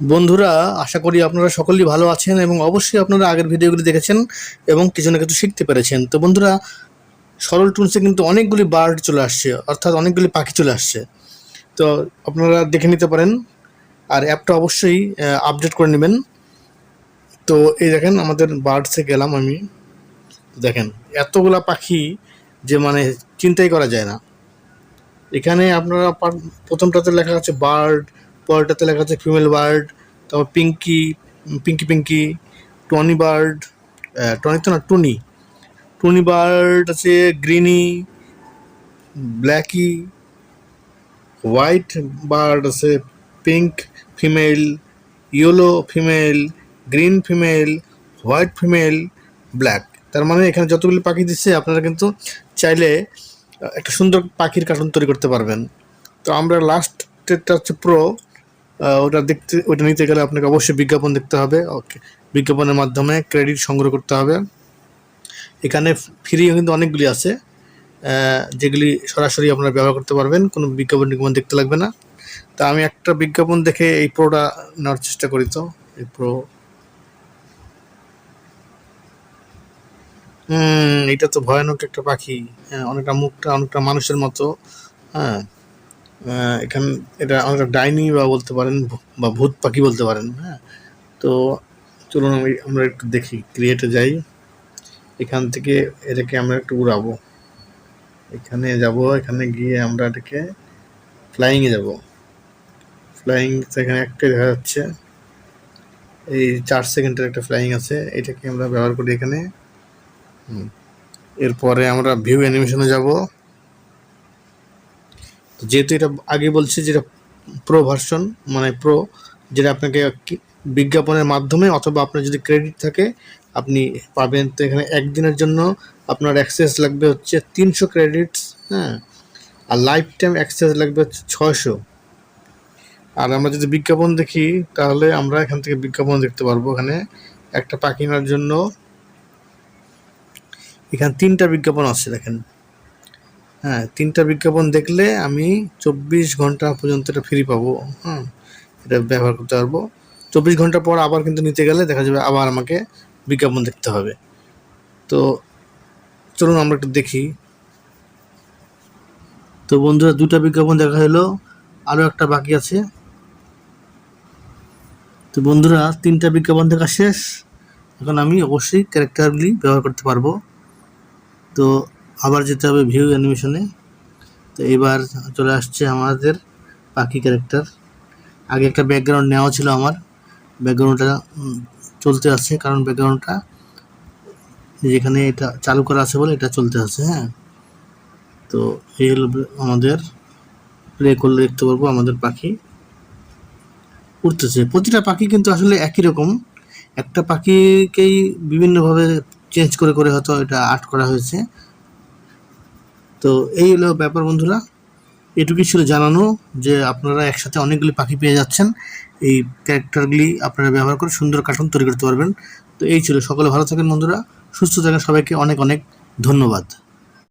বন্ধুরা, আশা করি আপনারা সকলেই ভালো আছেন এবং অবশ্যই আপনারা আগের ভিডিওগুলি দেখেছেন এবং কিছু না কিছু শিখতে পেরেছেন। তো বন্ধুরা, সরল টুলসে কিন্তু অনেকগুলি বার্ড চলে আসছে, অর্থাৎ অনেকগুলি পাখি চলে আসছে। তো আপনারা দেখে নিতে পারেন আর অ্যাপটা অবশ্যই আপডেট করে নেবেন। তো এই দেখেন, আমাদের বার্ডসে গেলাম আমি। দেখেন, এতগুলা পাখি যে মানে চিন্তাই করা যায় না। এখানে আপনারা প্রথমটাতে লেখা আছে বার্ড পরেরটাতে লেখা আছে ফিমেল বার্ড তারপর Pinky Pinky Pinky Tony bird Tony তো না টুনি টুনি বার্ড আছে গ্রিনি ব্ল্যাকি হোয়াইট বার্ড আছে pink female yellow female green female white female black তার মানে এখানে যতগুলি পাখি দিচ্ছে, আপনারা কিন্তু চাইলে একটা সুন্দর পাখির কার্টুন তৈরি করতে পারবেন। তো আমরা লাস্টেরটা হচ্ছে প্রো ওটা দেখতে, ওটা নিতে গেলে আপনাকে অবশ্যই বিজ্ঞাপন দেখতে হবে। ওকে, বিজ্ঞাপনের মাধ্যমে ক্রেডিট সংগ্রহ করতে হবে। এখানে ফ্রি কিন্তু অনেকগুলি আছে। যেগুলি সরাসরি আপনারা ব্যবহার করতে পারবেন, কোনো বিজ্ঞাপন টিজ্ঞাপন দেখতে লাগবে না। তা আমি একটা বিজ্ঞাপন দেখে এই প্রোটা নেওয়ার চেষ্টা করি তো, এই প্রো হুম, এটা তো ভয়ানক একটা পাখি। হ্যাঁ অনেকটা মুখটা, অনেকটা মানুষের মতো। হ্যাঁ। এখান এটা অনেকটা ডাইনি বা বলতে পারেন বা ভূত পাখি বলতে পারেন হ্যাঁ? তো চলুন আমি আমরা একটু দেখি ক্রিয়েটে যাই। এখান থেকে এটাকে আমরা একটু উড়াবো। এখানে যাব, এখানে গিয়ে আমরা এটাকে ফ্লাইংয়ে যাব। ফ্লাইং এখানে একটাই দেখা যাচ্ছে। এই চার সেকেন্ডের একটা ফ্লাইং আছে, এটাকে আমরা ব্যবহার করি এখানে। এরপরে আমরা ভিউ অ্যানিমেশনে যাব। যেহেতু এটা আগে বলছি যেটা প্রো ভার্সন মানে প্রো যেটা আপনাকে বিজ্ঞাপনের মাধ্যমে অথবা আপনার যদি ক্রেডিট থাকে, আপনি পাবেন। তো এখানে একদিনের জন্য আপনার অ্যাক্সেস লাগবে হচ্ছে তিনশো ক্রেডিটস হ্যাঁ? আর লাইফ টাইম অ্যাক্সেস লাগবে হচ্ছে ছয়শো। আর আমরা যদি বিজ্ঞাপন দেখি, তাহলে আমরা এখান থেকে বিজ্ঞাপন দেখতে পারব এখানে। একটা পাখিনার জন্য এখানে তিনটা বিজ্ঞাপন আছে দেখেন। হ্যাঁ তিনটা বিজ্ঞাপন দেখলে আমি চব্বিশ ঘণ্টা পর্যন্ত এটা ফ্রি পাবো। হ্যাঁ এটা ব্যবহার করতে পারব। চব্বিশ ঘণ্টা পর আবার কিন্তু নিতে গেলে দেখা যাবে আবার আমাকে বিজ্ঞাপন দেখতে হবে। তো চলুন আমরা একটু দেখি। তো বন্ধুরা, দুটা বিজ্ঞাপন দেখা হলো। আরও একটা বাকি আছে। তো বন্ধুরা, তিনটা বিজ্ঞাপন দেখা শেষ। এখন আমি অবশ্যই ক্যারেক্টারগুলি ব্যবহার করতে পারব। তো আবার যেতে হবে ভিউ অ্যানিমেশনে তো এবার চলে আসছে আমাদের পাখি ক্যারেক্টার আগে একটা ব্যাকগ্রাউন্ড নেওয়া ছিল আমার। ব্যাকগ্রাউন্ডটা চলতে আছে, কারণ ব্যাকগ্রাউন্ডটা যেখানে এটা চালু করা আছে বলে এটা চলতে আছে হ্যাঁ। তো এই হলো আমাদের প্লে করলে দেখতে পারব আমাদের পাখি। উঠতেছে প্রতিটা পাখি কিন্তু আসলে একই রকম। একটা পাখিকেই বিভিন্নভাবে চেঞ্জ করে করে হয়তো এটা আর্ট করা হয়েছে। তো এই হলো ব্যাপার বন্ধুরা। এটুকুই ছিল জানানো যে আপনারা একসাথে অনেকগুলি পাখি পেয়ে যাচ্ছেন। এই ক্যারেক্টারগুলি আপনারা ব্যবহার করে সুন্দর কার্টুন তৈরি করতে পারবেন। তো এই ছিল। সকলে ভালো থাকেন বন্ধুরা। সুস্থ থাকেন সবাইকে অনেক অনেক ধন্যবাদ।